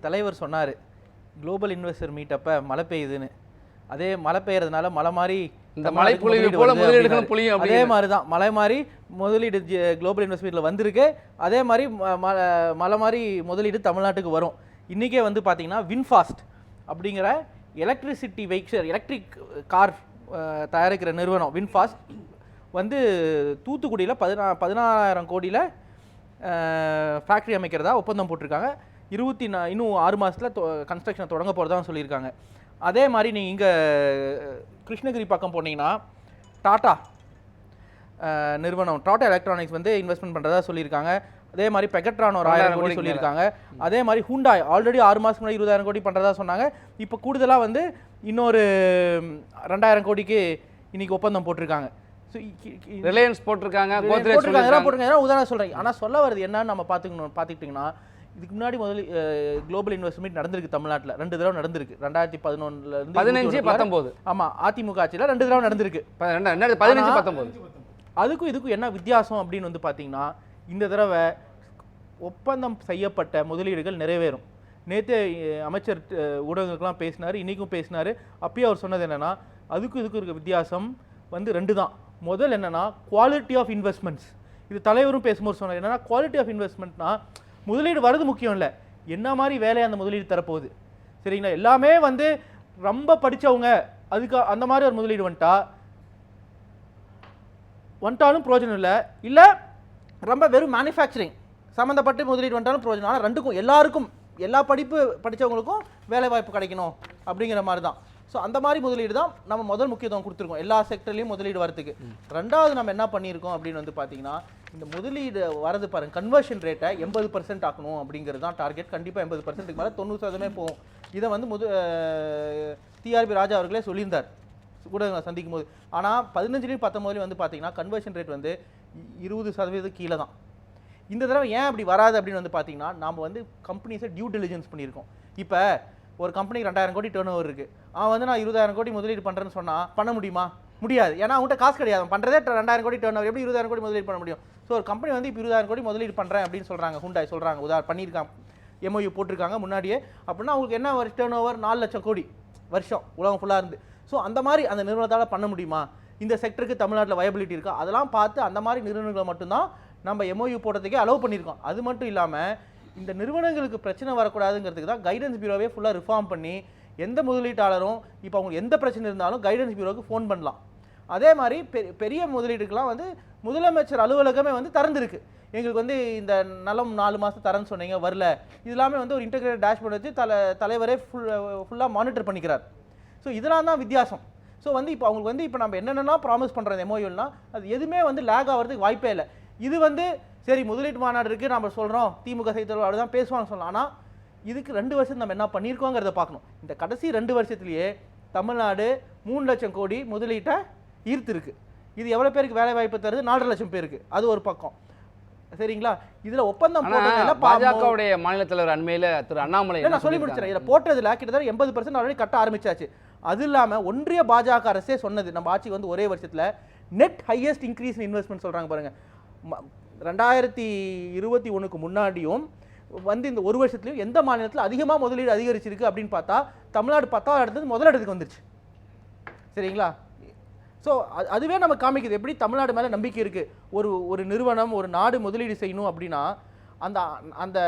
தலைவர் சொன்னார் global investor மீட்டப்ப மழை பெய்யுதுன்னு அதே மழை பெய்யறதுனால மலை மாதிரி இந்த மழை பொழிவு போல முதலீடுகளும். பொழியும் அதே. மாதிரி தான் மலை மாதிரி முதலீடு குளோபல் இன்வெஸ்ட்மெண்ட்டில் வந்திருக்கு அதே மாதிரி ம- ம- மலை மாதிரி முதலீடு தமிழ்நாட்டுக்கு வரும் இன்றைக்கே வந்து பார்த்தீங்கன்னா வின்ஃபாஸ்ட் அப்படிங்கிற எலக்ட்ரிசிட்டி வெஹிக்சர் எலக்ட்ரிக் கார் தயாரிக்கிற நிறுவனம் வின்ஃபாஸ்ட் வந்து தூத்துக்குடியில் பதினா பதினாறாயிரம் கோடியில் ஃபேக்ட்ரி அமைக்கிறதா ஒப்பந்தம் போட்டிருக்காங்க இருபத்தி நா இன்னும் ஆறு மாதத்தில் கன்ஸ்ட்ரக்ஷனை தொடங்க போகிறதா சொல்லியிருக்காங்க. அதே மாதிரி நீங்கள் இங்கே கிருஷ்ணகிரி பக்கம் போனீங்கன்னா டாட்டா நிறுவனம் டாடா எலக்ட்ரானிக்ஸ் வந்து இன்வெஸ்ட்மெண்ட் பண்ணுறதா சொல்லியிருக்காங்க. அதே மாதிரி பெகட்ரான் ஒரு ஆயிரம் கோடி சொல்லியிருக்காங்க. அதே மாதிரி ஹூண்டாய் ஆல்ரெடி ஆறு மாதத்துக்கு முன்னாடி இருபதாயிரம் கோடி பண்ணுறதா சொன்னாங்க. இப்போ கூடுதலாக வந்து இன்னொரு ரெண்டாயிரம் கோடிக்கு இன்னைக்கு ஒப்பந்தம் போட்டிருக்காங்க. ஸோ ரிலையன்ஸ் போட்டிருக்காங்க போட்டிருக்காங்க போட்டிருக்காங்க. உதாரணம் சொல்கிறேன் ஆனால் சொல்ல வருது என்னன்னு நம்ம பார்த்துக்கணும் பார்த்துக்கிட்டிங்கன்னா இதுக்கு முன்னாடி முதல்ல குளோபல் இன்வெஸ்ட்மெண்ட் நடந்திருக்கு தமிழ்நாட்டில். ரெண்டு தடவை நடந்திருக்கு. ரெண்டாயிரத்தி பதினொன்னுல இருந்து பதினஞ்சு 21 பத்தொம்போது. ஆமா அதிமுக ஆட்சியில் ரெண்டு தடவை நடந்திருக்கு. பதினஞ்சு பத்தொம்போது. அதுக்கும் இதுக்கும் என்ன வித்தியாசம் அப்படின்னு வந்து பார்த்தீங்கன்னா இந்த தடவை ஒப்பந்தம் செய்யப்பட்ட முதலீடுகள் நிறைவேறும். நேற்று அமைச்சர் ஊடகங்களுக்கெல்லாம் பேசினார் இன்றைக்கும் பேசினார். அப்பயே அவர் சொன்னது என்னன்னா அதுக்கும் இதுக்கும் இருக்க வித்தியாசம் வந்து ரெண்டு தான். முதல் என்னன்னா குவாலிட்டி ஆஃப் இன்வெஸ்ட்மெண்ட்ஸ் இது தலைவரும் பேசும்போது சொன்னார். என்னன்னா குவாலிட்டி ஆஃப் இன்வெஸ்ட்மெண்ட்னா முதலீடு வருது முக்கியம் இல்லை. என்ன மாதிரி வேலையை அந்த முதலீடு தரப்போகுது? சரிங்களா? எல்லாமே வந்து ரொம்ப படித்தவங்க அதுக்கு அந்த மாதிரி ஒரு முதலீடு வந்துட்டா வந்துட்டாலும் ப்ரோஜனம் இல்லை. இல்லை ரொம்ப வெறும் மேனுஃபேக்சரிங் சம்மந்தப்பட்டு முதலீடு வந்துட்டாலும் ப்ரோஜனம் ஆனால் ரெண்டுக்கும் எல்லாருக்கும் எல்லா படிப்பு படித்தவங்களுக்கும் வேலைவாய்ப்பு கிடைக்கணும் அப்படிங்கிற மாதிரி தான். ஸோ அந்த மாதிரி முதலீடு தான் நம்ம முதல் முக்கியத்துவம் கொடுத்துருக்கோம். எல்லா செக்டர்லையும் முதலீடு வரதுக்கு ரெண்டாவது நம்ம என்ன பண்ணியிருக்கோம் அப்படின்னு வந்து பார்த்தீங்கன்னா இந்த முதலீடு வரது பாருங்க கன்வர்ஷன் ரேட்டை எண்பது பர்சன்ட் ஆக்கணும் அப்படிங்கிறது தான் டார்கெட் கண்டிப்பாக எண்பது பர்சன்ட்டுக்கு மேலே தொண்ணூறு சதவீதமே போகும். இதை வந்து முது டிஆர்பி ராஜா அவர்களே சொல்லியிருந்தார். ஊடகங்களை சந்திக்கும் போது ஆனால் பதினஞ்சுலேயும் பத்தொம்போதுலேயும் வந்து பார்த்தீங்கன்னா கன்வர்ஷன் ரேட் வந்து இருபது சதவீதம் கீழே தான். இந்த தடவை ஏன் அப்படி வராது அப்படின்னு வந்து பார்த்தீங்கன்னா நாம் வந்து கம்பெனிஸை டியூ டெலிஜென்ஸ் பண்ணியிருக்கோம். இப்போ ஒரு கம்பெனிக்கு ரெண்டாயிரம் கோடி டேர்ன் ஓவர் இருக்குது அவன் வந்து நான் இருபதாயிரம் கோடி முதலீடு பண்ணுறேன்னு சொன்னால் பண்ண முடியுமா? முடியாது. ஏன்னா அவன்கிட்ட காசு கிடையாது. அவன் பண்ணுறதே ரெண்டாயிரம் கோடி டேர்ன் எப்படி இருபதாயிரம் கோடி முதலீடு பண்ண முடியும்? ஸோ ஒரு கம்பெனி வந்து இப்போ இருபதாயிரம் கோடி முதலீடு பண்ணுறேன் அப்படின்னு சொல்கிறாங்க ஹுண்டாய் சொல்கிறாங்க உதாரணம் பண்ணியிருக்கான் எம்ஓயு போட்டிருக்காங்க முன்னாடியே. அப்படின்னா அவங்களுக்கு என்ன வருஷம் டேர்ன் ஓவர் நாலு லட்சம் கோடி வருஷம். உலகம் ஃபுல்லாக இருந்து. ஸோ அந்த மாதிரி அந்த நிறுவனத்தால் பண்ண முடியுமா? இந்த செக்டருக்கு தமிழ்நாட்டில் வயபிலிட்டி இருக்கா? அதெல்லாம் பார்த்து அந்த மாதிரி நிறுவனங்களை மட்டும்தான் நம்ம எம்ஓயு போடுறதுக்கே அலோவ் பண்ணியிருக்கோம். அது மட்டும் இல்லாமல் இந்த நிறுவனங்களுக்கு பிரச்சனை வரக்கூடாதுங்கிறதுக்கு தான் கைடன்ஸ் பியூரோவே ஃபுல்லாக ரிஃபார்ம் பண்ணி எந்த முதலீட்டாளரும் இப்போ அவங்களுக்கு எந்த பிரச்சனை இருந்தாலும் கைடன்ஸ் பியூரோக்கு ஃபோன் பண்ணலாம். அதே மாதிரி பெ- பெரிய முதலீட்டுக்கெலாம் வந்து முதலமைச்சர் அலுவலகமே வந்து திறந்துருக்கு. எங்களுக்கு வந்து இந்த நலம் நாலு மாதம் தரேன்னு சொன்னீங்க வரல. இது எல்லாமே வந்து ஒரு இன்டெகிரேட் டேஷ்போர்ட் வச்சு தலை தலைவரே ஃபுல் ஃபுல்லாக மானிட்டர் பண்ணிக்கிறார். ஸோ இதெல்லாம் தான் வித்தியாசம். ஸோ வந்து இப்போ அவங்களுக்கு வந்து இப்போ நம்ம என்னென்னா ப்ராமிஸ் பண்ணுறது எம்ஓயூல்னா அது எதுவுமே வந்து லேக் ஆகிறதுக்கு வாய்ப்பே இல்லை. இது வந்து சரி முதலீட்டு மாநாடு இருக்குது நம்ம சொல்கிறோம் திமுக செய்தி அப்படிதான் பேசுவாங்க சொல்லலாம். ஆனால் இதுக்கு ரெண்டு வருஷம் நம்ம என்ன பண்ணியிருக்கோங்கிறத பார்க்கணும். இந்த கடைசி ரெண்டு வருஷத்துலேயே தமிழ்நாடு மூணு லட்சம் கோடி முதலீட்டை ஈர்த்திருக்கு. இது எவ்வளோ பேருக்கு வேலை வாய்ப்பு தருது? நாலரை லட்சம் பேருக்கு. அது ஒரு பக்கம். சரிங்களா? இதுல ஒப்பந்தம் பாஜகவுடைய மாநில தலைவர் அண்மையில திரு அண்ணாமலை நான் சொல்லி? முடிச்சிடறேன் இதை போட்டதுல கிட்டத்தட்ட எண்பது பர்சன்ட் ஆல்ரெடி கட்ட ஆரம்பிச்சாச்சு. அது இல்லாம ஒன்றிய பாஜக அரசே சொன்னது நம்ம ஆட்சிக்கு வந்து ஒரே வருஷத்துல நெட் ஹையஸ்ட் இன்க்ரீஸ் இன்வெஸ்ட்மெண்ட் சொல்றாங்க பாருங்க. ம- ரெண்டாயிரத்தி இருபத்தி ஒண்ணுக்கு முன்னாடியும் வந்து இந்த ஒரு வருஷத்துலையும் எந்த மாநிலத்தில் அதிகமாக முதலீடு அதிகரிச்சிருக்கு அப்படின்னு பார்த்தா தமிழ்நாடு பத்தாவது இடத்துக்கு முதல் இடத்துக்கு வந்துருச்சு. சரிங்களா? ஸோ அதுவே நம்ம காமிக்குது. எப்படி தமிழ்நாடு மேலே நம்பிக்கை இருக்குது ஒரு ஒரு நிறுவனம் ஒரு நாடு முதலீடு செய்யணும் அப்படின்னா அந்த அந்த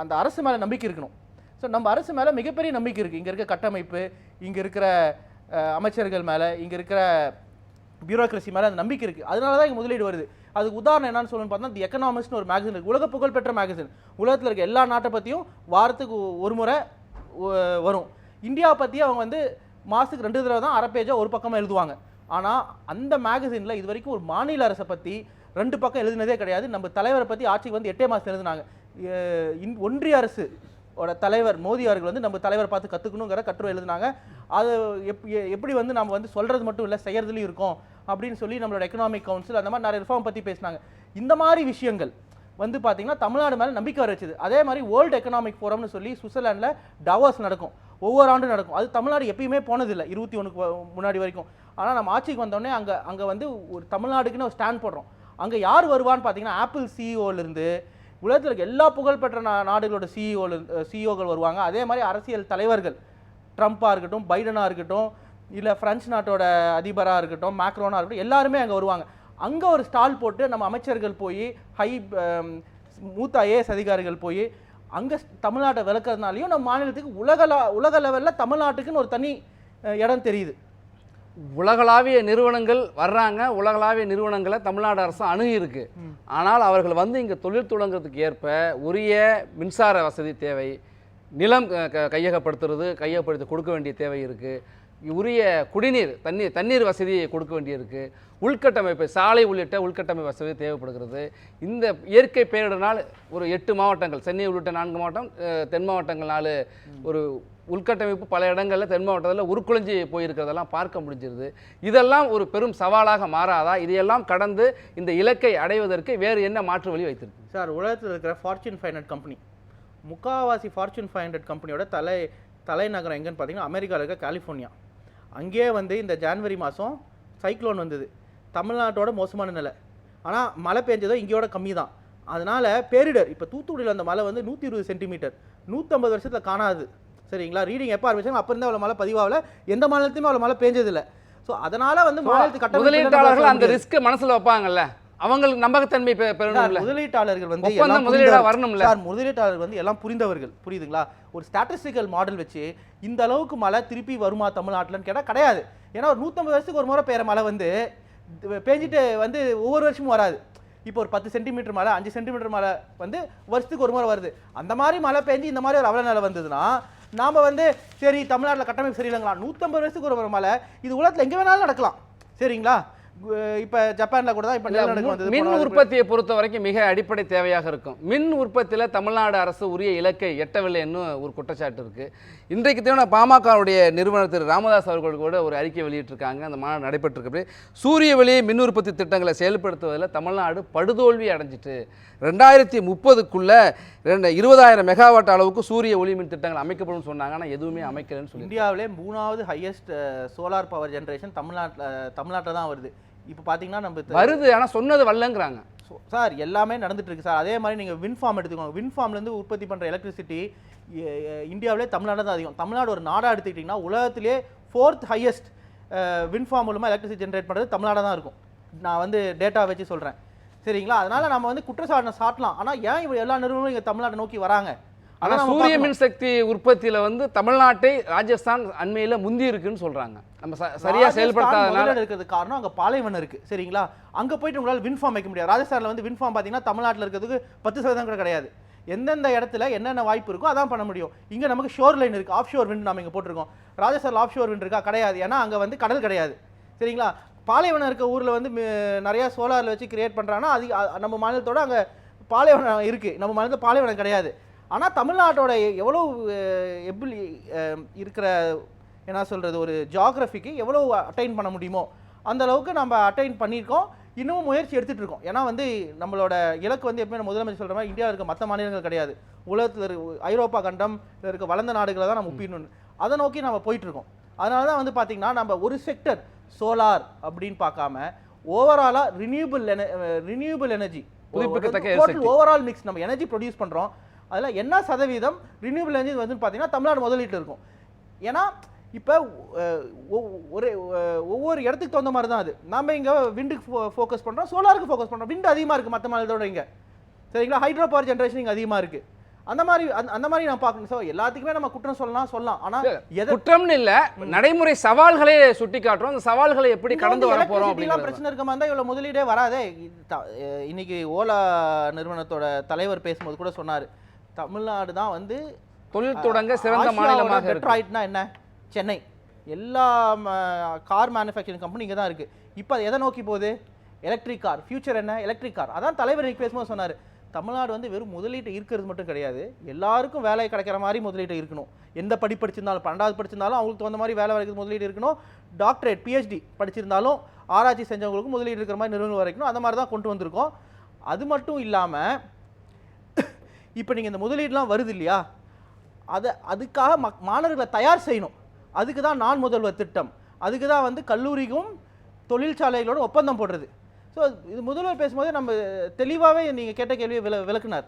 அந்த அரசு மேலே நம்பிக்கை இருக்கணும். ஸோ நம்ம அரசு மேலே மிகப்பெரிய நம்பிக்கை இருக்குது இங்கே இருக்க கட்டமைப்பு இங்கே இருக்கிற அமைச்சர்கள் மேலே இங்கே இருக்கிற பியூரோக்ரஸி மேலே அந்த நம்பிக்கை இருக்குது அதனால தான் இங்கே முதலீடு வருது. அதுக்கு உதாரணம் என்னன்னு சொல்லணும்னு பார்த்தா தி எக்கனாமிக்ஸ்னு ஒரு மேகசின் இருக்குது உலக புகழ்பெற்ற மேகசின் உலகத்தில் இருக்க எல்லா நாட்டை பற்றியும் வாரத்துக்கு ஒரு முறை வரும். இந்தியாவை பற்றி அவங்க வந்து மாதத்துக்கு ரெண்டு தடவை தான் அரை பேஜாக ஒரு பக்கமாக எழுதுவாங்க. ஆனால் அந்த மேகசினில் இது வரைக்கும் ஒரு மாநில அரசை பற்றி ரெண்டு பக்கம் எழுதினதே கிடையாது. நம்ம தலைவரை பற்றி ஆட்சிக்கு வந்து எட்டே மாதம் எழுதினாங்க. இன்- ஒன்றிய அரசு. ஓட தலைவர் மோடி அவர்கள் வந்து நம்ம தலைவர் பார்த்து கற்றுக்கணுங்கிற கட்டுரை எழுதினாங்க. அது எப் எ- எப்படி வந்து நம்ம வந்து சொல்கிறது மட்டும் இல்லை செய்கிறதுலையும் இருக்கும் அப்படின்னு சொல்லி நம்மளோட எக்கனாமிக் கவுன்சில் அந்த மாதிரி நிறைய ரிஃபார்ம் பற்றி பேசினாங்க. இந்த மாதிரி விஷயங்கள் வந்து பார்த்தீங்கன்னா தமிழ்நாடு மேலே நம்பிக்கை வர வச்சுது அதே மாதிரி வேர்ல்டு எக்கனாமிக் ஃபோரம்னு சொல்லி சுவிட்சர்லாண்டில் டவாஸ் நடக்கும். ஒவ்வொரு ஆண்டும் நடக்கும். அது தமிழ்நாடு எப்பயுமே போனதில்லை இருபத்தி ஒன்றுக்கு முன்னாடி வரைக்கும். ஆனால் நம்ம ஆட்சிக்கு வந்தோடனே அங்கே அங்கே வந்து ஒரு தமிழ்நாடுக்குன்னு ஒரு ஸ்டாண்ட் போடுறோம். அங்கே யார் வருவான்னு பார்த்தீங்கன்னா ஆப்பிள் சிஇஓலேருந்து உலகத்தில் இருக்க எல்லா புகழ்பெற்ற நா நாடுகளோட சிஇஓ சிஇஓக்கள் வருவாங்க. அதே மாதிரி அரசியல் தலைவர்கள். ட்ரம்ப்பாக இருக்கட்டும் பைடனாக இருக்கட்டும் இல்லை பிரெஞ்சு நாட்டோட அதிபராக இருக்கட்டும் மேக்ரோனாக இருக்கட்டும் எல்லாருமே அங்கே வருவாங்க. அங்கே ஒரு ஸ்டால் போட்டு நம்ம அமைச்சர்கள் போய் ஹை மூத்த ஐஏஎஸ் அதிகாரிகள் போய் அங்கே தமிழ்நாட்டை விளக்குறதுனாலையும் நம்ம மாநிலத்துக்கு உலக உலக லெவலில் தமிழ்நாட்டுக்குன்னு ஒரு தனி இடம் தெரியுது. உலகளாவிய நிறுவனங்கள் வர்றாங்க. உலகளாவிய நிறுவனங்களை தமிழ்நாடு அரசு அணுகி இருக்கு ஆனால் அவர்கள் வந்து இங்கே தொழில் தொடங்குறதுக்கு ஏற்ப உரிய மின்சார வசதி தேவை நிலம் கையகப்படுத்துறது கையகப்படுத்தி கொடுக்க வேண்டிய தேவை இருக்குது உரிய குடிநீர் தண்ணீர் தண்ணீர் வசதி கொடுக்க வேண்டியிருக்கு. உள்கட்டமைப்பு சாலை உள்ளிட்ட உள்கட்டமைப்பு வசதி தேவைப்படுகிறது. இந்த இயற்கை பேரிடனால் ஒரு எட்டு மாவட்டங்கள் சென்னை உள்ளிட்ட நான்கு மாவட்டம் தென் மாவட்டங்கள் நாலு ஒரு உள்கட்டமைப்பு பல இடங்களில் தென் மாவட்டத்தில் உருக்குலைஞ்சி போயிருக்கிறதெல்லாம் பார்க்க முடிஞ்சிருது. இதெல்லாம் ஒரு பெரும் சவாலாக மாறாதா? இதையெல்லாம் கடந்து இந்த இலக்கை அடைவதற்கு வேறு என்ன மாற்று வழி வைத்திருக்கு சார் உலகத்தில் இருக்கிற ஃபார்ச்சூன் ஃபைவ் ஹண்ட்ரட் கம்பெனி முக்காவாசி ஃபார்ச்சூன் ஃபைவ் ஹண்ட்ரட் கம்பெனியோட தலை தலைநகரம் எங்கன்னு பார்த்தீங்கன்னா அமெரிக்காவில் இருக்க கலிஃபோர்னியா அங்கேயே வந்து இந்த ஜான்வரி மாதம் சைக்ளோன் வந்தது. தமிழ்நாட்டோட மோசமான நிலை. ஆனால் மழை பெஞ்சதோ இங்கேயோட கம்மி தான் அதனால் பேரிடர். இப்போ தூத்துக்குடியில் அந்த மழை வந்து நூற்றி இருபது சென்டிமீட்டர். நூற்றம்பது வருஷத்தில் காணாது. சரிங்களா? ரீடிங் எப்போ ஆரம்பிச்சாங்க அப்போ இருந்தே அவ்வளோ மழை பதிவாகல. எந்த மாநிலத்தையுமே அவ்வளோ மழை பெஞ்சதில்லை. ஸோ அதனால் வந்து மாநிலத்துக்கு நம்ம முதலீட்டாளர்கள் அந்த முடியாது. ரிஸ்க் மனசுல வைப்பாங்கல்ல? அவங்களுக்கு நம்பகத்தன்மை பெ- சார், பெறணும்ல. முதலீட்டாளர்கள் வந்து ஒப்பந்தம் முதலீடா. வரணும்ல. சார் முதலீட்டாளர்கள் வந்து எல்லாம் புரிந்தவர்கள். புரியுதுங்களா? ஒரு ஸ்டாட்டிஸ்டிக்கல் மாடல் வச்சு இந்த அளவுக்கு மழை திருப்பி வருமா தமிழ்நாட்டில்னு கேட்டால் கிடையாது. ஏன்னா ஒரு நூற்றம்பது வருஷத்துக்கு ஒரு முறை பெய்கிற மழை வந்து பேஞ்சிட்டு வந்து ஒவ்வொரு வருஷமும் வராது. இப்போ ஒரு பத்து சென்டிமீட்டர் மழை அஞ்சு சென்டிமீட்டர் மழை வந்து வருஷத்துக்கு ஒரு முறை வருது. அந்த மாதிரி மழை பெஞ்சு இந்த மாதிரி ஒரு அவல நிலை வந்ததுன்னா நாம வந்து சரி தமிழ்நாட்டில் கட்டமைப்பு சரியில்லைங்களா நூற்றம்பது வருஷத்துக்கு ஒரு முறை மழை இது உலகத்தில் எங்கே வேணாலும் நடக்கலாம். சரிங்களா? இப்ப ஜப்பான்ல கூட தான் இப்போ நிலநடுக்கம் வந்தது மின். உற்பத்தியை பொறுத்த வரைக்கும் மிக அடிப்படை தேவையாக இருக்கும். மின் உற்பத்தியில் தமிழ்நாடு அரசு உரிய இலக்கை எட்டவில்லைன்னு ஒரு குற்றச்சாட்டு இருக்கு. இன்றைக்கு தேவை பாமகவுடைய நிறுவனர் திரு ராமதாஸ் அவர்கள் கூட ஒரு அறிக்கை வெளியிட்டிருக்காங்க. அந்த மாநாடு நடைபெற்றிருக்கு சூரிய வெளி மின் உற்பத்தி திட்டங்களை செயல்படுத்துவதில் தமிழ்நாடு படுதோல்வி அடைஞ்சிட்டு. ரெண்டாயிரத்தி முப்பதுக்குள்ள ரெண்டு இருபதாயிரம் மெகாவாட் அளவுக்கு சூரிய ஒளி மின் திட்டங்கள் அமைக்கப்படும் சொன்னாங்க. ஆனால் எதுவுமே அமைக்கலன்னு சொல்லி இந்தியாவிலே மூணாவது ஹையஸ்ட் சோலார் பவர் ஜெனரேஷன் தமிழ்நாட்டில் தமிழ்நாட்டில் தான் வருது. இப்போ பார்த்தீங்கன்னா நம்ம வருது ஆனால் சொன்னது வரலங்கிறாங்க. சார் எல்லாமே நடந்துட்டு இருக்கு சார். அதே மாதிரி நீங்கள் வின் ஃபார்ம் எடுத்துக்கோங்க. வின் ஃபார்ம்லேருந்து உற்பத்தி பண்ணுற எலக்ட்ரிசிட்டி இந்தியாவிலே தமிழ்நாடு தான் அதிகம். தமிழ்நாடு ஒரு நாடாக எடுத்துக்கிட்டிங்கன்னா உலகத்திலே ஃபோர்த் ஹையஸ்ட் வின் ஃபார்ம் மூலமாக எலக்ட்ரிசிட்டி ஜென்ரேட் பண்ணுறது தமிழ்நாடு தான் இருக்கும். நான் வந்து டேட்டா வச்சு சொல்கிறேன் சரிங்களா? அதனால நம்ம வந்து குற்றச்சாட்டை சாட்டலாம். ஆனால் ஏன் இவ எல்லா நிறுவனங்களும் இங்கே தமிழ்நாட்டை நோக்கி வராங்க? ஆனா அதான் நம்ம சூரிய. மின்சக்தி உற்பத்தியில வந்து தமிழ்நாட்டை ராஜஸ்தான் அண்மையில முந்தி இருக்குன்னு சொல்றாங்க. நம்ம ச- சரியா ராஜஸ்தான் செயல்படுத்தாதனால இருக்கிறது காரணம் அங்க பாலைவனம் இருக்கு. சரிங்களா? அங்க போயிட்டு உங்களால வின் ஃபார்ம் வைக்க முடியாது. ராஜஸ்தான்ல வந்து வின் ஃபார்ம் பாத்தீங்கன்னா தமிழ்நாட்டுல இருக்கிறதுக்கு பத்து சதவீதம் கூட கிடையாது. எந்தெந்த இடத்துல என்னென்ன வாய்ப்பு இருக்கோ அதான் பண்ண முடியும். இங்க நமக்கு ஷோர் லைன் இருக்கு. ஆஃப் ஷோர் விண்ட் நாம இங்க போட்டிருக்கோம். ராஜஸ்தான்ல ஆஃப் ஷோர் விண்ட் இருக்கா? கிடையாது. ஏன்னா அங்க வந்து கடல் கிடையாது. சரிங்களா? பாலைவனம் இருக்க ஊர்ல வந்து நிறைய சோலார்ல வச்சு கிரியேட் பண்றாங்கன்னா அது நம்ம மாநிலத்தோட அங்க பாலைவனம் இருக்கு. நம்ம மாநிலத்தில் பாலைவனம் கிடையாது. ஆனா தமிழ்நாட்டோட எ- எவ்வளவு எப்படி இருக்கிற என்ன சொல்றது ஒரு ஜியாகிரபிக்கு எவ்வளவு அட்டைன் பண்ண முடியுமோ அந்த அளவுக்கு நம்ம அட்டைன் பண்ணியிருக்கோம். இன்னமும் முயற்சி எடுத்துட்டு இருக்கோம். ஏன்னா வந்து நம்மளோட இலக்கு வந்து எப்பவுமே முதலமைச்சர் சொல்ற மாதிரி இந்தியாவில் இருக்க மற்ற மாநிலங்கள் கிடையாது. உலகத்தில் இருக்க ஐரோப்பா கண்டம் இருக்க வளர்ந்த நாடுகளை தான் நம்ம ஒப்பிடணும். அதை நோக்கி நம்ம போயிட்டு இருக்கோம். அதனால தான் வந்து பார்த்தீங்கன்னா நம்ம ஒரு செக்டர் சோலார் அப்படின்னு பார்க்காம ஓவராலாக renewable renewable energy. Overall mix நம்ம எனர்ஜி ப்ரொடியூஸ் பண்ணுறோம் அதில் என்ன சதவீதம் ரினியூபிள் எனர்ஜி வந்து பார்த்தீங்கன்னா தமிழ்நாடு முதலீட்டில் இருக்கும். ஏன்னா இப்போ ஒரு ஒவ்வொரு இடத்துக்கு தகுந்த மாதிரி தான் அது. நம்ம இங்கே விண்டுக்கு ஃபோக்கஸ் பண்ணுறோம் சோலாருக்கு ஃபோக்கஸ் பண்ணுறோம் விண்டு அதிகமாக இருக்குது மற்ற மாநிலத்தோட இங்கே. சரிங்களா? ஹைட்ரோ பவர் ஜென்ரேஷன் இங்கே அதிகமாக இருக்குது அந்த மாதிரி அந்த- மாதிரி நான் பார்க்கணும். ஸோ எல்லாத்துக்குமே நம்ம குற்றம் சொல்லலாம் சொல்லலாம். ஆனால் குற்றம்னு இல்ல. நடைமுறை சவால்களே சுட்டி காட்டுறோம் அந்த சவால்களை எப்படி கடந்து வர எல்லாம் அப்படிங்கிறது. பிரச்சனை இருக்க மாதிரி இவ்வளவு முதலீடே வராதே. இன்னைக்கு ஓலா நிறுவனத்தோட தலைவர் பேசும்போது கூட சொன்னாரு. தமிழ்நாடு தான் வந்து தொழில் தொடங்க சிறந்த மாநிலமாக டெட்ராய்ட்னா என்ன? சென்னை. எல்லா கார் மேனுஃபேக்சரிங் கம்பெனி இங்கே தான் இருக்கு. இப்போ அது எதை நோக்கி போகுது? எலக்ட்ரிக் கார் ஃபியூச்சர் என்ன? எலக்ட்ரிக் கார் அதான் தலைவர் பேசும்போது சொன்னார். தமிழ்நாடு வந்து வெறும் முதலீட்டு இருக்கிறது மட்டும் கிடையாது. எல்லாருக்கும் வேலை கிடைக்கிற மாதிரி முதலீட்டு இருக்கணும். எந்த படி படிச்சிருந்தாலும் பன்னெண்டாவது படிச்சிருந்தாலும் அவங்களுக்கு தகுந்த மாதிரி வேலை வரைக்கும் முதலீடு இருக்கணும். டாக்டரேட் பிஹெச்டி படிச்சிருந்தாலும் ஆராய்ச்சி செஞ்சவங்களுக்கும் முதலீடு இருக்கிற மாதிரி நிறுவனம் வரைக்கணும். அந்த மாதிரி தான் கொண்டு வந்திருக்கோம். அது மட்டும் இல்லாமல் இப்போ நீங்கள் இந்த முதலீடுலாம் வருது இல்லையா அதை அதுக்காக மக் மாணவர்களை தயார் செய்யணும். அதுக்கு தான் நான் முதல்வர் திட்டம். அதுக்கு தான் வந்து கல்லூரிக்கும் தொழிற்சாலைகளோட ஒப்பந்தம் போடுறது. ஸோ இது முதல்வர் பேசும்போது நம்ம தெளிவாகவே நீங்கள் கேட்ட கேள்வியை விள விளக்குனார்.